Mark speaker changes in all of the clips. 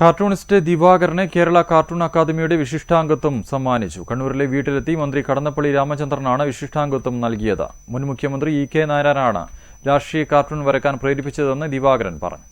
Speaker 1: Cartoonist ദിവാകരനെ Kerala cartoon അക്കാദമിയുടെ വിശിഷ്ടാംഗത്വം സമ്മാനിച്ചു. കണ്ണൂരിലെ വീട്ടിലെത്തി മന്ത്രി കടന്നപ്പള്ളി രാമചന്ദ്രനാണ് വിശിഷ്ടാംഗത്വം നൽകിയത്. മുൻ മുഖ്യമന്ത്രി ഇ കെ നാരായണാണ് രാഷ്ട്രീയ കാർട്ടൂൺ വരക്കാൻ പ്രേരിപ്പിച്ചതെന്ന് ദിവാകരൻ പറഞ്ഞു.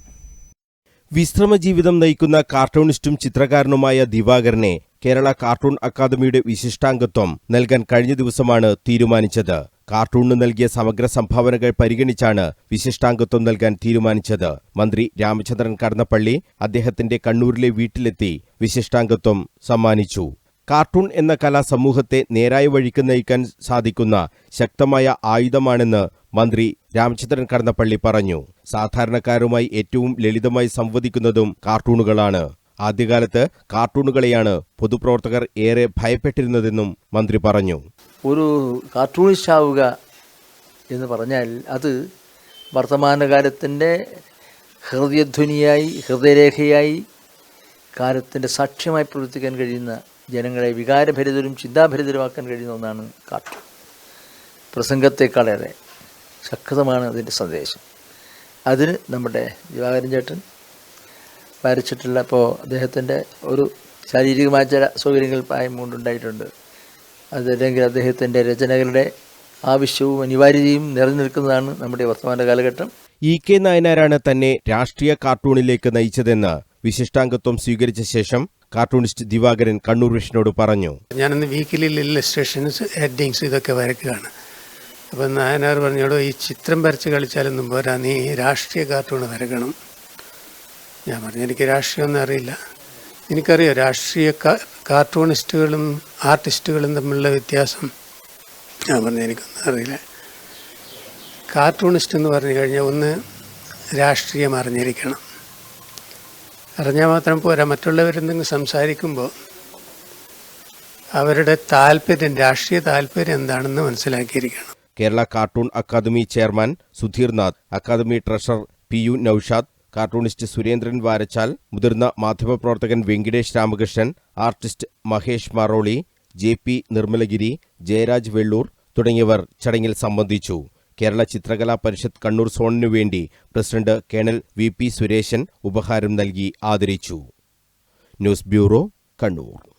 Speaker 2: വിശ്രമജീവിതം നയിക്കുന്ന കാർട്ടൂണിസ്റ്റും ചിത്രകാരനുമായ ദിവാകരനെ കേരള കാർട്ടൂൺ അക്കാദമിയുടെ വിശിഷ്ടാംഗത്വം നൽകാൻ കഴിഞ്ഞ ദിവസമാണ് തീരുമാനിച്ചത്. കാർട്ടൂണിന് നൽകിയ സമഗ്ര സംഭാവനകൾ പരിഗണിച്ചാണ് വിശിഷ്ടാംഗത്വം നൽകാൻ തീരുമാനിച്ചത്. മന്ത്രി രാമചന്ദ്രൻ കടന്നപ്പള്ളി അദ്ദേഹത്തിന്റെ കണ്ണൂരിലെ വീട്ടിലെത്തി വിശിഷ്ടാംഗത്വം സമ്മാനിച്ചു. കാർട്ടൂൺ എന്ന കല സമൂഹത്തെ നേരായ വഴിക്ക് നയിക്കാൻ സാധിക്കുന്ന ശക്തമായ ആയുധമാണെന്ന് മന്ത്രി രാമചന്ദ്രൻ കടന്നപ്പള്ളി പറഞ്ഞു. സാധാരണക്കാരുമായി ഏറ്റവും ലളിതമായി സംവദിക്കുന്നതും കാർട്ടൂണുകളാണ്. ആദ്യകാലത്ത് കാർട്ടൂണുകളെയാണ് പൊതുപ്രവർത്തകർ ഏറെ ഭയപ്പെട്ടിരുന്നതെന്നും മന്ത്രി പറഞ്ഞു.
Speaker 3: ഒരു കാർട്ടൂണിസ്റ്റ് ആവുക എന്ന് പറഞ്ഞാൽ അത് വർത്തമാനകാലത്തിന്റെ ഹൃദയധ്വനിയായി ഹൃദയരേഖയായി കാലത്തിന്റെ സാക്ഷ്യമായി പ്രവർത്തിക്കാൻ കഴിയുന്ന ജനങ്ങളെ വികാരഭരിതരും ചിന്താഭരിതരുമാക്കാൻ കഴിയുന്ന ഒന്നാണ് കാർട്ടൂൺ. പ്രസംഗത്തെക്കാളേറെ ശക്തമാണ് അതിന്റെ സന്ദേശം. അതിന് നമ്മുടെ ദിവാകരൻ ചേട്ടൻ വരച്ചിട്ടുള്ള ഇപ്പോൾ അദ്ദേഹത്തിന്റെ ഒരു ശാരീരികമായ ചില സൗകര്യങ്ങൾ പ്രായം കൊണ്ടുണ്ടായിട്ടുണ്ട്. അതല്ലെങ്കിൽ അദ്ദേഹത്തിന്റെ രചനകളുടെ ആവശ്യവും അനിവാര്യതയും നിറഞ്ഞു നിൽക്കുന്നതാണ് നമ്മുടെ വർത്തമാന കാലഘട്ടം.
Speaker 2: ഇ കെ നായനാരാണ് തന്നെ രാഷ്ട്രീയ കാർട്ടൂണിലേക്ക് നയിച്ചതെന്ന് വിശിഷ്ടാംഗത്വം സ്വീകരിച്ച ശേഷം കാർട്ടൂണിസ്റ്റ് ദിവാകരൻ കണ്ണൂർ വിഷനോട് പറഞ്ഞു.
Speaker 4: ഞാനന്ന് വീക്കിലി ഇല്ലസ്ട്രേഷൻസ് ഹെഡിങ്സ് ഇതൊക്കെ വരയ്ക്കുകയാണ്. അപ്പം നായനാർ പറഞ്ഞോടോ ഈ ചിത്രം വരച്ച് കളിച്ചാലൊന്നും പോരാ. നീ രാഷ്ട്രീയ കാർട്ടൂൺ വരക്കണം ഞാൻ പറഞ്ഞു എനിക്ക് രാഷ്ട്രീയമൊന്നും അറിയില്ല. എനിക്കറിയാം രാഷ്ട്രീയ കാർട്ടൂണിസ്റ്റുകളും ആർട്ടിസ്റ്റുകളും തമ്മിലുള്ള വ്യത്യാസം. ഞാൻ പറഞ്ഞു എനിക്കൊന്നും അറിയില്ല. കാർട്ടൂണിസ്റ്റ് എന്ന് പറഞ്ഞു കഴിഞ്ഞാൽ ഒന്ന് രാഷ്ട്രീയം അറിഞ്ഞിരിക്കണം. അറിഞ്ഞാൽ മാത്രം പോരാ മറ്റുള്ളവരെന്തെങ്കിലും സംസാരിക്കുമ്പോൾ അവരുടെ താല്പര്യം രാഷ്ട്രീയ താല്പര്യം എന്താണെന്ന് മനസ്സിലാക്കിയിരിക്കണം.
Speaker 2: Kerala cartoon academy chairman Sudheernath academy treasurer P U Noushad cartoonist Surendran Varachal മുതിർന്ന മാധ്യമപ്രവർത്തകൻ Venkitesh Ramakrishnan artist Mahesh Maroli J P Nirmalagiri Jayaraj Vellur തുടങ്ങിയവർ ചടങ്ങിൽ സംബന്ധിച്ചു. കേരള ചിത്രകലാ പരിഷത്ത് കണ്ണൂർ സോണിനു വേണ്ടി president colonel V P Suresan ഉപഹാരം നൽകി ആദരിച്ചു. News bureau Kannur.